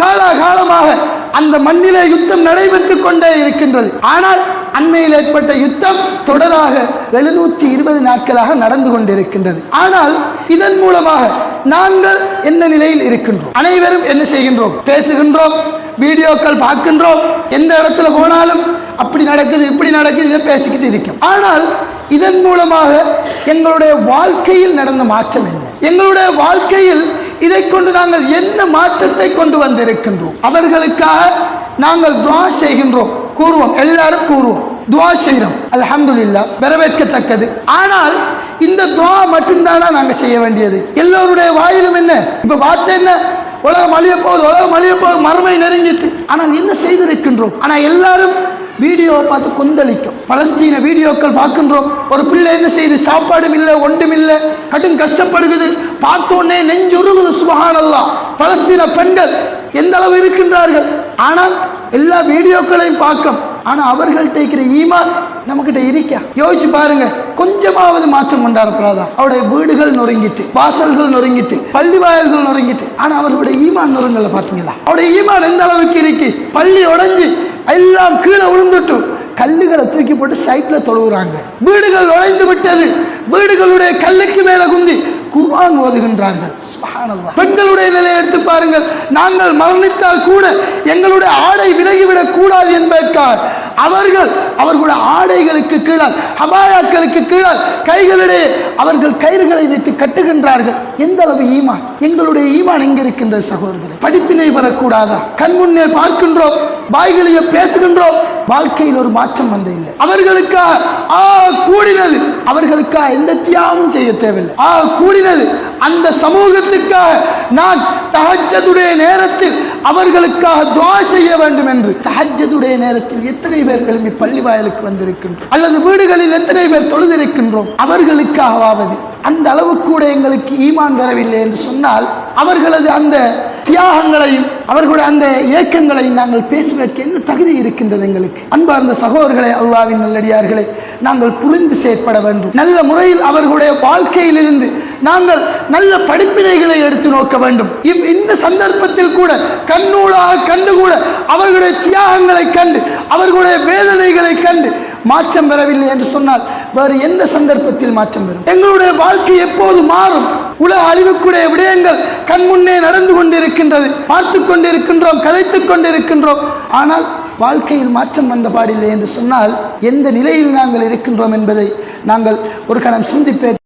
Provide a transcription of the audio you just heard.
காலாகாலமாக அந்த மண்ணிலே யுத்தம் நடைபெற்றுக் கொண்டே இருக்கின்றது. ஆனால் அண்மையில் ஏற்பட்ட யுத்தம் தொடராக எழுநூற்றி இருபது நாட்களாக நடந்து கொண்டிருக்கின்றது. ஆனால் இதன் மூலமாக நாங்கள் என்ன நிலையில் இருக்கின்றோம்? அனைவரும் என்ன செய்கின்றோம்? பேசுகின்றோம் வீடியோக்கள் பார்க்கின்றோம் எந்த இடத்துல போனாலும் அப்படி நடக்குது இப்படி நடக்குது இதை பேசிக்கிட்டு இருக்கோம். ஆனால் இதன் மூலமாக எங்களுடைய வாழ்க்கையில் நடந்த மாற்றம் என்ன? எங்களுடைய வாழ்க்கையில் இதை கொண்டு நாங்கள் என்ன மாற்றத்தை கொண்டு வந்திருக்கின்றோம்? அவர்களுக்காக நாங்கள் துவா செய்கின்றோம். கூறுவோம். எல்லாரும் கூறுவோம். துவா செய்கிறோம். அல்ஹம்துலில்லா. வரவேற்கத்தக்கது. ஆனால் இந்த துவா மட்டும்தானா நாங்கள் செய்ய வேண்டியது? எல்லோருடைய வாயிலும் என்ன? இப்ப வார்த்தை என்ன? உலகம் அழிய போகுது உலகம் அழிய போகுது மறுமை நெருங்கிட்டு. ஆனால் என்ன செய்திருக்கின்றோம்? ஆனால் எல்லாரும் வீடியோவை பார்த்து கொந்தளிக்கும். பலஸ்தீன வீடியோக்கள் பார்க்கின்றோம். ஒரு பிள்ளை என்ன செய்யுது சாப்பாடும் இல்லை ஒன்றும் இல்லை. கடும் கஷ்டப்படுகிறது. பார்த்தோன்னே நெஞ்சுருகுது சுபஹானல்லா. பலஸ்தீன பெண்கள் எந்த அளவு இருக்கின்றார்கள்? ஆனால் எல்லா வீடியோக்களையும் பார்க்கும். ஆனால் அவர்கள்ட்ட இருக்கிற ஈமான் நம்மக்கிட்ட இருக்கா? யோசிச்சு பாருங்க. கொஞ்சமாவது மாற்றம் கொண்டாடப்படாதா? அவருடைய வீடுகள் நொறுங்கிட்டு வாசல்கள் நொறுங்கிட்டு பள்ளி வாயல்கள் நொறுங்கிட்டு. ஆனால் அவர்களுடைய ஈமான் நொறுங்கல பார்த்தீங்களா? அவருடைய ஈமான் எந்த அளவுக்கு இருக்கு? பள்ளி உடஞ்சி எல்லாம் கீழே விழுந்துட்டு கல்லுகளை தூக்கி போட்டு சைட்ல தொழுகிறாங்க வீடுகள் நுழைந்து விட்டது. வீடுகளுடைய கல்லுக்கு மேல குந்தி குர்ஆன் ஓதுகின்றார்கள். பெண்களுடைய நிலையை எடுத்து பாருங்கள். நாங்கள் மரணித்தால் கூட எங்களுடைய ஆடை விலகிவிடக் கூடாது என்பதற்காக அவர்கள் அவர்களுடைய ஆடைகளுக்கு கீழால் ஹபாயாக்களுக்கு கீழால் கைகளிடையே அவர்கள் கயிறுகளை வைத்து கட்டுகின்றார்கள். எந்த அளவு ஈமான்? எங்களுடைய ஈமான் எங்க இருக்கின்றது சகோதரர்களே? படிப்பினை வரக்கூடாதா கண் முன்னே பார்க்கின்றோம். வாய்களையே பேசுகின்றோம். வாழ்க்கையில் ஒரு மாற்றம் வந்த இல்லை அவர்களுக்கா? ஆ கூடினது. அவர்களுக்கா? எந்த தியாகமும் செய்ய தேவையில்லை. ஆ கூடினது. அந்த சமூகத்துக்காக நான் தகச்சதுடைய நேரத்தில் அவர்களுக்காக துவா செய்ய வேண்டும் என்று. தகஜதுடைய நேரத்தில் எத்தனை பேர் இப்பள்ளி பள்ளி வாயிலுக்கு வந்திருக்கின்றோம்? அல்லது வீடுகளில் எத்தனை பேர் தொழுதிருக்கின்றோம்? அவர்களுக்காகவாவது. அந்த அளவு கூட எங்களுக்கு ஈமான் வரவில்லை என்று சொன்னால் அவர்களது அந்த தியாகங்களையும் அவர்களுடைய அந்த இயக்கங்களையும் நாங்கள் பேசுவதற்கு என்ன தகுதி இருக்கின்றது எங்களுக்கு? அன்பார்ந்த சகோதரர்களே அல்லாவின் நல்லடியார்களே நாங்கள் புரிந்து செயற்பட வேண்டும். நல்ல முறையில் அவர்களுடைய வாழ்க்கையிலிருந்து நாங்கள் நல்ல படிப்பினைகளை எடுத்து நோக்க வேண்டும். இவ் இந்த சந்தர்ப்பத்தில் கூட கண்ணூடாக கண்டு கூட அவர்களுடைய தியாகங்களை கண்டு அவர்களுடைய வேதனைகளை கண்டு மாற்றம் பெறவில்லை என்று சொன்னால் வேறு எந்த சந்தர்ப்பத்தில் மாற்றம் பெறும் எங்களுடைய வாழ்க்கை எப்போது மாறும்? உலக அழிவுக்குடைய விடயங்கள் கண் முன்னே நடந்து கொண்டிருக்கின்றது. பார்த்து கொண்டிருக்கின்றோம் கதைத்துக் கொண்டிருக்கின்றோம். ஆனால் வாழ்க்கையில் மாற்றம் வந்த பாடில்லை என்று சொன்னால் எந்த நிலையில் நாங்கள் இருக்கின்றோம் என்பதை நாங்கள் ஒரு கணம் சிந்திப்பேன்.